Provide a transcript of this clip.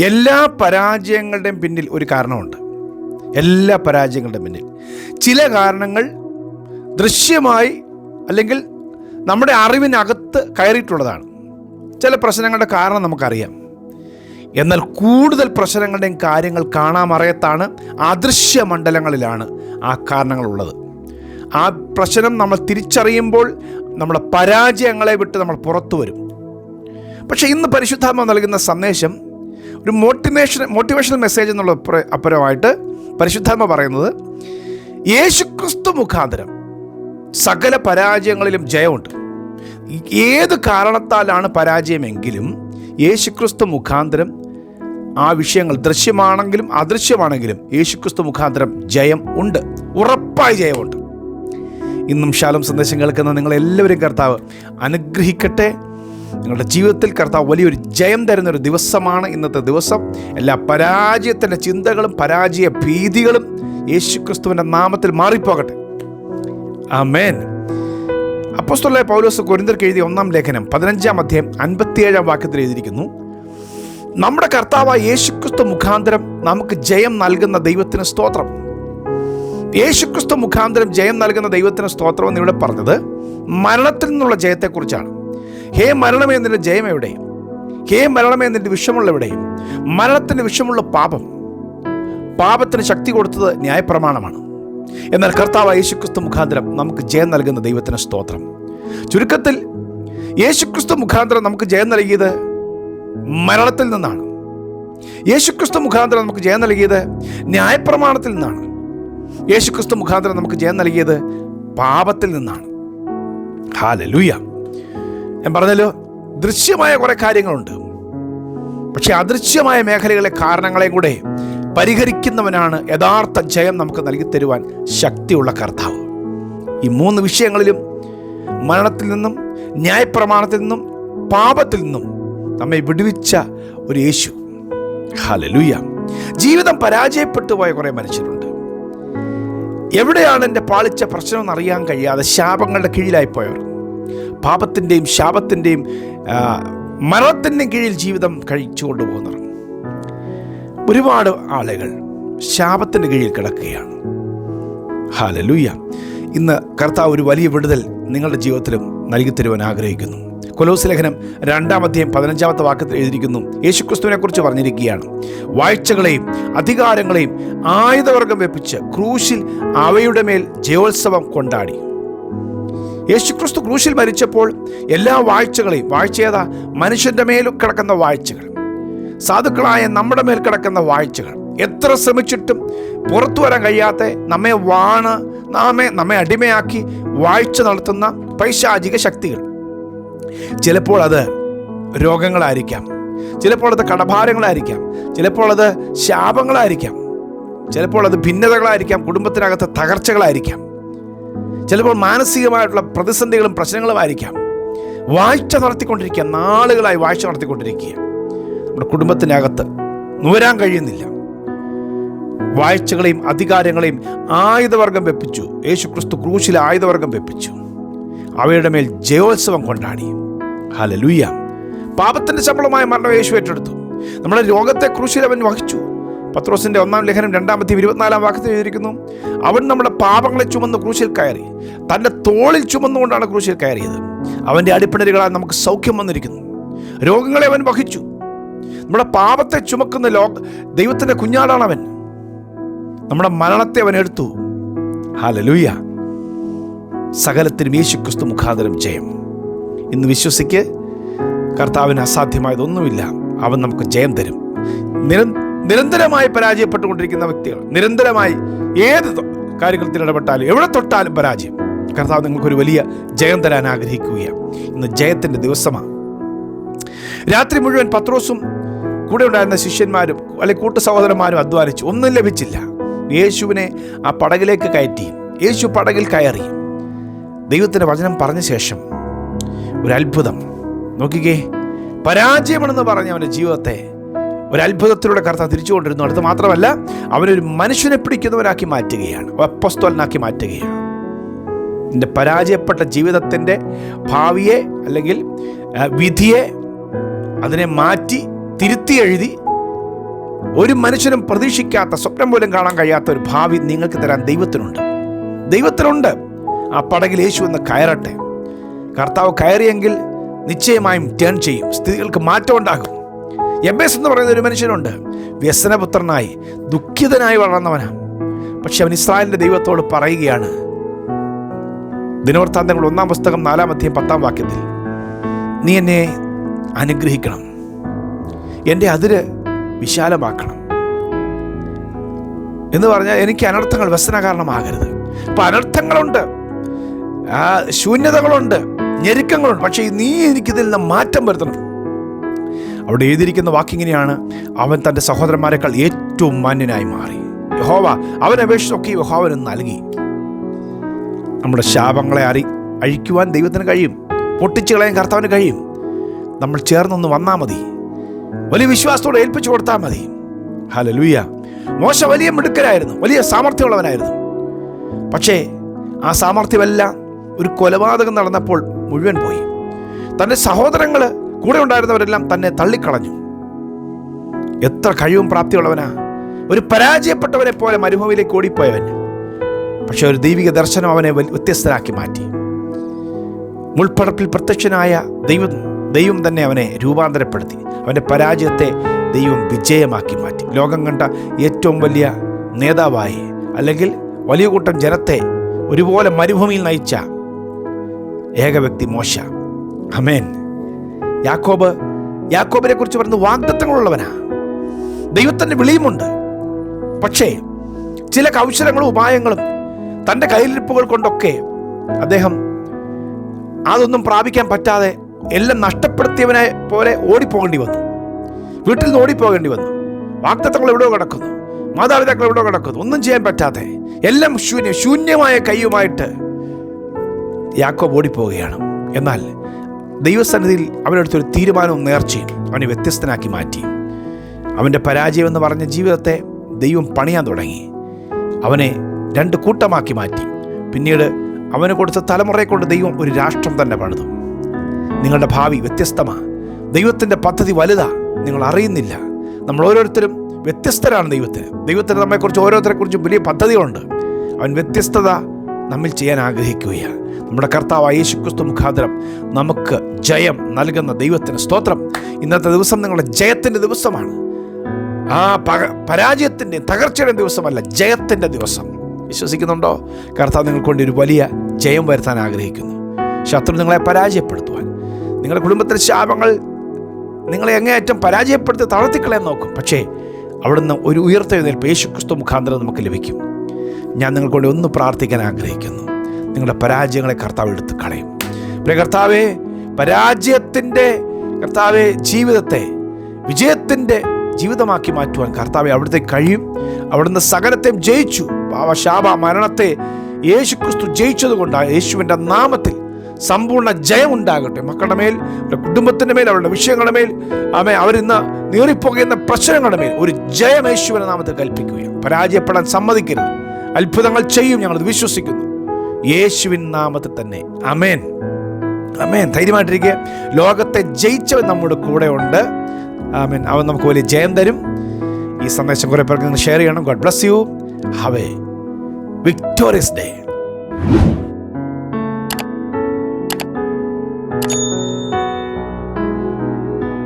എല്ലാ പരാജയങ്ങളുടെയും പിന്നിൽ ഒരു കാരണമുണ്ട്. എല്ലാ പരാജയങ്ങളുടെയും പിന്നിൽ. ചില കാരണങ്ങൾ ദൃശ്യമായി അല്ലെങ്കിൽ നമ്മുടെ അറിവിനകത്ത് കയറിയിട്ടുള്ളതാണ്. ചില പ്രശ്നങ്ങളുടെ കാരണം നമുക്കറിയാം. എന്നാൽ കൂടുതൽ പ്രശ്നങ്ങളുടെയും കാര്യങ്ങൾ കാണാമറയത്താണ് അദൃശ്യ മണ്ഡലങ്ങളിലാണ് ആ കാരണങ്ങളുള്ളത്. ആ പ്രശ്നം നമ്മൾ തിരിച്ചറിയുമ്പോൾ നമ്മുടെ പരാജയങ്ങളെ വിട്ട് നമ്മൾ പുറത്തു വരും. പക്ഷേ ഇന്ന് പരിശുദ്ധാത്മ നൽകുന്ന സന്ദേശം ഒരു മോട്ടിവേഷൻ മോട്ടിവേഷണൽ മെസ്സേജ് എന്നുള്ള അപ്പുറ- അപ്പുറമായിട്ട് പരിശുദ്ധാത്മ പറയുന്നത് യേശുക്രിസ്തു മുഖാന്തരം സകല പരാജയങ്ങളിലും ജയമുണ്ട്. ഏത് കാരണത്താലാണ് പരാജയമെങ്കിലും യേശുക്രിസ്തു മുഖാന്തരം ആ വിഷയങ്ങൾ ദൃശ്യമാണെങ്കിലും അദൃശ്യമാണെങ്കിലും യേശുക്രിസ്തു മുഖാന്തരം ജയം ഉണ്ട്. ഉറപ്പായി ജയമുണ്ട്. ഇന്നും ശാലം സന്ദേശം കേൾക്കുന്ന നിങ്ങളെല്ലാവരും കർത്താവ് അനുഗ്രഹിക്കട്ടെ. നിങ്ങളുടെ ജീവിതത്തിൽ കർത്താവ് വലിയൊരു ജയം തരുന്ന ഒരു ദിവസമാണ് ഇന്നത്തെ ദിവസം. എല്ലാ പരാജയത്തിന്റെ ചിന്തകളും പരാജയ ഭീതികളും യേശുക്രിസ്തുവിന്റെ നാമത്തിൽ മാറിപ്പോകട്ടെ. ആമേൻ. അപ്പോസ്തലനായ പൗലോസ് കൊരിന്തർക്ക് എഴുതിയ ഒന്നാം ലേഖനം പതിനഞ്ചാം അധ്യായം അൻപത്തിയേഴാം വാക്യത്തിൽ എഴുതിയിരിക്കുന്നു. നമ്മുടെ കർത്താവായ യേശുക്രിസ്തു മുഖാന്തരം നമുക്ക് ജയം നൽകുന്ന ദൈവത്തിന് സ്തോത്രം. യേശുക്രിസ്തു മുഖാന്തരം ജയം നൽകുന്ന ദൈവത്തിന് സ്തോത്രം എന്ന് ഇവിടെ പറഞ്ഞത് മരണത്തിൽ നിന്നുള്ള ജയത്തെക്കുറിച്ചാണ്. ഹേ മരണമേ നിന്റെ ജയം എവിടെ ഹേ മരണമേ നിന്റെ വിഷമുള്ള എവിടെ മരണത്തിന് വിഷമുള്ള പാപം പാപത്തിന് ശക്തി കൊടുത്തത് ന്യായപ്രമാണമാണ്. എന്നാൽ കർത്താവ് യേശുക്രിസ്തു മുഖാന്തരം നമുക്ക് ജയം നൽകുന്ന ദൈവത്തിന് സ്തോത്രം. ചുരുക്കത്തിൽ യേശുക്രിസ്തു മുഖാന്തരം നമുക്ക് ജയം നൽകിയത് മരണത്തിൽ നിന്നാണ്. യേശുക്രിസ്തു മുഖാന്തരം നമുക്ക് ജയം നൽകിയത് ന്യായപ്രമാണത്തിൽ നിന്നാണ്. യേശുക്രിസ്തു മുഖാന്തരം നമുക്ക് ജയം നൽകിയത് പാപത്തിൽ നിന്നാണ്. ഹാലലൂയ ഞാൻ പറഞ്ഞല്ലോ ദൃശ്യമായ കുറേ കാര്യങ്ങളുണ്ട്. പക്ഷെ അദൃശ്യമായ മേഖലകളിലെ കാരണങ്ങളെയും കൂടെ പരിഹരിക്കുന്നവനാണ് യഥാർത്ഥ ജയം നമുക്ക് നൽകി തരുവാൻ ശക്തിയുള്ള കർത്താവ്. ഈ മൂന്ന് വിഷയങ്ങളിലും മരണത്തിൽ നിന്നും ന്യായപ്രമാണത്തിൽ നിന്നും പാപത്തിൽ നിന്നും നമ്മെ വിടുവിച്ച ഒരു യേശു. ഹലലുയ ജീവിതം പരാജയപ്പെട്ടു പോയ കുറേ മനുഷ്യരുണ്ട്. എവിടെയാണ് എന്റെ പാളിച്ച പ്രശ്നം എന്നറിയാൻ കഴിയാതെ ശാപങ്ങളുടെ കീഴിലായി പോയവർ. പാപത്തിന്റെയും ശാപത്തിന്റെയും മരണത്തിന്റെയും കീഴിൽ ജീവിതം കഴിച്ചു കൊണ്ടുപോകുന്നവർ. ഒരുപാട് ആളുകൾ ശാപത്തിന്റെ കീഴിൽ കിടക്കുകയാണ്. ഹാലലൂയ ഇന്ന് കർത്താവ് ഒരു വലിയ വിടുതൽ നിങ്ങളുടെ ജീവിതത്തിലും നൽകി തരുവാൻ ആഗ്രഹിക്കുന്നു. കൊലോസ് ലേഖനം രണ്ടാം അധ്യായം പതിനഞ്ചാമത്തെ വാക്യത്തിൽ എഴുതിയിരിക്കുന്നു. യേശുക്രിസ്തുവിനെക്കുറിച്ച് പറഞ്ഞിരിക്കുകയാണ്. വാഴ്ചകളെയും അധികാരങ്ങളെയും ആയുധവർഗം വെപ്പിച്ച് ക്രൂശിൽ അവയുടെ മേൽ ജയോത്സവം കൊണ്ടാടി. യേശുക്രിസ്തു ക്രൂശിൽ മരിച്ചപ്പോൾ എല്ലാ വാഴ്ചകളെയും വാഴ്ച ഏതാ? മനുഷ്യന്റെ മേൽ കിടക്കുന്ന വാഴ്ചകൾ. സാധുക്കളായ നമ്മുടെ മേൽ കിടക്കുന്ന വാഴ്ചകൾ. എത്ര ശ്രമിച്ചിട്ടും പുറത്തു വരാൻ കഴിയാത്ത നമ്മെ വാണ് നാമെ നമ്മെ അടിമയാക്കി വാഴ്ച നടത്തുന്ന പൈശാചിക ശക്തികൾ. ചിലപ്പോൾ അത് രോഗങ്ങളായിരിക്കാം. ചിലപ്പോൾ അത് കടഭാരങ്ങളായിരിക്കാം. ചിലപ്പോൾ അത് ശാപങ്ങളായിരിക്കാം. ചിലപ്പോൾ അത് ഭിന്നതകളായിരിക്കാം. കുടുംബത്തിനകത്ത് തകർച്ചകളായിരിക്കാം. ചിലപ്പോൾ മാനസികമായിട്ടുള്ള പ്രതിസന്ധികളും പ്രശ്നങ്ങളും പ്രശ്നങ്ങളുമായിരിക്കാം വാഴ്ച നടത്തിക്കൊണ്ടിരിക്കുക നാളുകളായി വാഴ്ച നടത്തിക്കൊണ്ടിരിക്കുക. നമ്മുടെ കുടുംബത്തിനകത്ത് നൂരാൻ കഴിയുന്നില്ല. വാഴ്ചകളെയും അധികാരങ്ങളെയും ആയുധവർഗം വെപ്പിച്ചു. യേശു ക്രിസ്തു ക്രൂശിലെ ആയുധവർഗം വെപ്പിച്ചു. അവയുടെ മേൽ ജയോത്സവം കൊണ്ടാടി. ഹലലൂയ പാപത്തിന്റെ ശമ്പളമായ മരണം യേശു ഏറ്റെടുത്തു. നമ്മുടെ രോഗത്തെ ക്രൂശിൽ അവൻ വഹിച്ചു. പത്രോസിന്റെ ഒന്നാം ലേഖനം രണ്ടാമത്തെ ഇരുപത്തിനാലാം വാക്യത്തിൽ എഴുതിയിരിക്കുന്നു. അവൻ നമ്മുടെ പാപങ്ങളെ ചുമന്ന് ക്രൂശിൽ കയറി. തന്റെ തോളിൽ ചുമന്നുകൊണ്ടാണ് ക്രൂശിൽ കയറിയത്. അവന്റെ അടിപ്പിണരുകളാൽ നമുക്ക് സൗഖ്യം വന്നിരിക്കുന്നു. രോഗങ്ങളെ അവൻ വഹിച്ചു. നമ്മുടെ പാപത്തെ ചുമക്കുന്ന ലോക ദൈവത്തിന്റെ കുഞ്ഞാടാണ് അവൻ. നമ്മുടെ മരണത്തെ അവൻ എടുത്തു. ഹാലലൂയ സകലത്തിനും യേശു ക്രിസ്തു മുഖാന്തരം ജയം. ഇന്ന് വിശ്വസിക്ക് കർത്താവിന് അസാധ്യമായതൊന്നുമില്ല. അവൻ നമുക്ക് ജയം തരും. നിര നിരന്തരമായി പരാജയപ്പെട്ടുകൊണ്ടിരിക്കുന്ന വ്യക്തികൾ നിരന്തരമായി ഏത് കാര്യത്തിൽ ഇടപെട്ടാലും എവിടെ തൊട്ടാലും പരാജയം. കർത്താവ് നിങ്ങൾക്കൊരു വലിയ ജയം തരാൻ ആഗ്രഹിക്കുകയാണ്. ഇന്ന് ജയത്തിന്റെ ദിവസമാണ്. രാത്രി മുഴുവൻ പത്രോസും കൂടെ ഉണ്ടായിരുന്ന ശിഷ്യന്മാരും അല്ലെങ്കിൽ കൂട്ടു സഹോദരന്മാരും അധ്വാനിച്ചു. ഒന്നും ലഭിച്ചില്ല. യേശുവിനെ ആ പടകിലേക്ക് കയറ്റി. യേശു പടകിൽ കയറി. ദൈവത്തിന്റെ വചനം പറഞ്ഞ ശേഷം ഒരു അത്ഭുതം. നോക്കിക്കേ പരാജയമെന്ന് പറഞ്ഞ അവന്റെ ജീവിതത്തെ ഒരു അത്ഭുതത്തിലൂടെ കർത്താവ് തിരിച്ചു കൊണ്ടിരുന്നു അടുത്ത് മാത്രമല്ല അവനൊരു മനുഷ്യനെ പിടിക്കുന്നവനാക്കി മാറ്റുകയാണ്. അപ്പസ്തോലനാക്കി മാറ്റുകയാണ്. എന്റെ പരാജയപ്പെട്ട ജീവിതത്തിന്റെ ഭാവിയെ അല്ലെങ്കിൽ വിധിയെ അതിനെ മാറ്റി തിരുത്തി എഴുതി ഒരു മനുഷ്യനും പ്രതീക്ഷിക്കാത്ത സ്വപ്നം പോലും കാണാൻ കഴിയാത്ത ഒരു ഭാവി നിങ്ങൾക്ക് തരാൻ ദൈവത്തിനുണ്ട്. ദൈവത്തിനുണ്ട്. ആ പടകിൽ യേശു എന്ന് കയറട്ടെ. കർത്താവ് കയറിയെങ്കിൽ നിശ്ചയമായും ടേൺ ചെയ്യും. സ്ഥിതികൾക്ക് മാറ്റം ഉണ്ടാകും എബേസ് എന്ന് പറയുന്ന ഒരു മനുഷ്യനുണ്ട്. വ്യസനപുത്രനായി ദുഃഖിതനായി വളർന്നവനാണ്. പക്ഷെ അവൻ ഇസ്രായേലിന്റെ ദൈവത്തോട് പറയുകയാണ്. ദിനവൃത്താന്തങ്ങൾ ഒന്നാം പുസ്തകം നാലാം അധ്യയം പത്താം വാക്യത്തിൽ നീ എന്നെ അനുഗ്രഹിക്കണം. എന്റെ അതിര് വിശാലമാക്കണം. എന്ന് പറഞ്ഞാൽ എനിക്ക് അനർത്ഥങ്ങൾ വ്യസന കാരണമാകരുത് അപ്പൊ അനർത്ഥങ്ങളുണ്ട് ശൂന്യതകളുണ്ട് ഞെരുക്കങ്ങളുണ്ട്. പക്ഷേ നീ എനിക്കിതിൽ നിന്ന് മാറ്റം വരുത്തണം. അവിടെ എഴുതിയിരിക്കുന്ന വാക്കിങ്ങനെയാണ് അവൻ തന്റെ സഹോദരന്മാരെക്കാൾ ഏറ്റവും മാന്യനായി മാറി. യഹോവ അവൻ അപേക്ഷിച്ചൊക്കെ യഹോവന് നൽകി. നമ്മുടെ ശാപങ്ങളെ അറി അഴിക്കുവാൻ ദൈവത്തിന് കഴിയും? പൊട്ടിച്ചു കളയാൻ കർത്താവിന് കഴിയും? നമ്മൾ ചേർന്നൊന്ന് വന്നാൽ മതി. വലിയ വിശ്വാസത്തോടെ ഏൽപ്പിച്ചു കൊടുത്താൽ മതി. ഹലലൂയ മോശ വലിയ മിടുക്കരായിരുന്നു. വലിയ സാമർഥ്യമുള്ളവനായിരുന്നു പക്ഷേ ആ സാമർഥ്യമല്ല ഒരു കൊലപാതകം നടന്നപ്പോൾ മുഴുവൻ പോയി. തന്റെ സഹോദരങ്ങൾ കൂടെ ഉണ്ടായിരുന്നവരെല്ലാം തന്നെ തള്ളിക്കളഞ്ഞു. എത്ര കഴിവും പ്രാപ്തിയുള്ളവനാ. ഒരു പരാജയപ്പെട്ടവനെ പോലെ മരുഭൂമിയിലേക്ക് ഓടിപ്പോയവൻ. പക്ഷെ ഒരു ദൈവിക ദർശനം അവനെ വ്യത്യസ്തരാക്കി മാറ്റി. മുൾപ്പടപ്പിൽ പ്രത്യക്ഷനായ ദൈവം ദൈവം തന്നെ അവനെ രൂപാന്തരപ്പെടുത്തി. അവന്റെ പരാജയത്തെ ദൈവം വിജയമാക്കി മാറ്റി. ലോകം കണ്ട ഏറ്റവും വലിയ നേതാവായി അല്ലെങ്കിൽ വലിയ കൂട്ടം ജനത്തെ ഒരുപോലെ മരുഭൂമിയിൽ നയിച്ച ഏക വ്യക്തി മോശ. അമേൻ യാക്കോബ് യാക്കോബിനെ കുറിച്ച് പറയുന്നത് വാഗ്ദത്തങ്ങളുള്ളവനാ. ദൈവത്തിന്റെ വിളിയുമുണ്ട്. പക്ഷേ ചില കൗശലങ്ങളും ഉപായങ്ങളും തന്റെ കയ്യിലിരിപ്പുകൾ കൊണ്ടൊക്കെ അദ്ദേഹം അതൊന്നും പ്രാപിക്കാൻ പറ്റാതെ എല്ലാം നഷ്ടപ്പെടുത്തിയവനെ പോലെ ഓടിപ്പോകേണ്ടി വന്നു. വീട്ടിൽ നിന്ന് ഓടിപ്പോകേണ്ടി വന്നു. വാക്തത്വങ്ങൾ എവിടെയോ കിടക്കുന്നു. മാതാപിതാക്കൾ എവിടെയോ കിടക്കുന്നു. ഒന്നും ചെയ്യാൻ പറ്റാതെ എല്ലാം ശൂന്യം ശൂന്യമായ കൈയുമായിട്ട് യാക്കോബ് ഓടിപ്പോവുകയാണ്. എന്നാൽ ദൈവസന്നിധിയിൽ അവനെടുത്തൊരു തീരുമാനവും നേർച്ചയും അവനെ വ്യത്യസ്തനാക്കി മാറ്റി. അവന്റെ പരാജയം എന്ന് പറഞ്ഞ ജീവിതത്തെ ദൈവം പണിയാൻ തുടങ്ങി. അവനെ രണ്ട് കൂട്ടമാക്കി മാറ്റി. പിന്നീട് അവന് കൊടുത്ത തലമുറയെ കൊണ്ട് ദൈവം ഒരു രാഷ്ട്രം തന്നെ പണിതു. നിങ്ങളുടെ ഭാവി വ്യത്യസ്തമാണ് ദൈവത്തിന്റെ പദ്ധതി വലുതാ. നിങ്ങൾ അറിയുന്നില്ല. നമ്മൾ ഓരോരുത്തരും വ്യത്യസ്തരാണ് ദൈവത്തിന്. ദൈവത്തിന് നമ്മെക്കുറിച്ച് ഓരോരുത്തരെക്കുറിച്ചും വലിയ പദ്ധതികളുണ്ട്. അവൻ വ്യത്യസ്തത നമ്മിൽ ചെയ്യാൻ ആഗ്രഹിക്കുകയാണ്. നമ്മുടെ കർത്താവ് യേശുക്രിസ്തു മുഖാന്തരം നമുക്ക് ജയം നൽകുന്ന ദൈവത്തിന് സ്തോത്രം. ഇന്നത്തെ ദിവസം നിങ്ങളുടെ ജയത്തിന്റെ ദിവസമാണ്. ആ പക പരാജയത്തിന്റെ തകർച്ചയുടെ ദിവസമല്ല ജയത്തിന്റെ ദിവസം. വിശ്വസിക്കുന്നുണ്ടോ? കർത്താവ് നിങ്ങൾക്കൊണ്ട് ഒരു വലിയ ജയം വരുത്താൻ ആഗ്രഹിക്കുന്നു. ശത്രു നിങ്ങളെ പരാജയപ്പെടുത്തുവാൻ. നിങ്ങളുടെ കുടുംബത്തിലെ ശാപങ്ങൾ നിങ്ങളെ എങ്ങേയറ്റം പരാജയപ്പെടുത്തി തളർത്തിക്കളയാൻ നോക്കും. പക്ഷേ അവിടുന്ന് ഒരു ഉയർത്തെഴുന്നേൽപ്പ് യേശു ക്രിസ്തു മുഖാന്തരം നമുക്ക് ലഭിക്കും. ഞാൻ നിങ്ങൾക്കൊണ്ട് ഒന്ന് പ്രാർത്ഥിക്കാൻ ആഗ്രഹിക്കുന്നു. നിങ്ങളുടെ പരാജയങ്ങളെ കർത്താവ് എടുത്ത് കളയും. പ്രിയ കർത്താവെ പരാജയത്തിന്റെ കർത്താവെ ജീവിതത്തെ വിജയത്തിന്റെ ജീവിതമാക്കി മാറ്റുവാൻ കർത്താവെ അവിടുത്തെ കഴിയും. അവിടുന്ന് സകലത്തെയും ജയിച്ചു. പാവ ശാപ മരണത്തെ യേശു ക്രിസ്തു ജയിച്ചതുകൊണ്ട് യേശുവിന്റെ നാമത്തിൽ സമ്പൂർണ ജയം ഉണ്ടാകട്ടെ. മക്കളുടെ മേൽ അവരുടെ കുടുംബത്തിന്റെ മേൽ അവരുടെ വിഷയങ്ങളുടെ മേൽ ആമേ അവരിന്ന് നീറിപ്പോകുന്ന പ്രശ്നങ്ങളുടെ മേൽ ഒരു ജയം യേശുവിന്റെ നാമത്തിൽ കൽപ്പിക്കുകയും പരാജയപ്പെടാൻ സമ്മതിക്കരുത്. അത്ഭുതങ്ങൾ ചെയ്യും ഞങ്ങളത് വിശ്വസിക്കുന്നു. യേശുവിൻ നാമത്തിൽ തന്നെ. അമേൻ അമേൻ ധൈര്യമായിട്ടിരിക്കുക ലോകത്തെ ജയിച്ചവൻ നമ്മുടെ കൂടെ ഉണ്ട് ആമേൻ. അവൻ നമുക്ക് വലിയ ജയം തരും. ഈ സന്ദേശം കുറേ പേർക്ക് ഷെയർ ചെയ്യണം. God bless you have a victorious day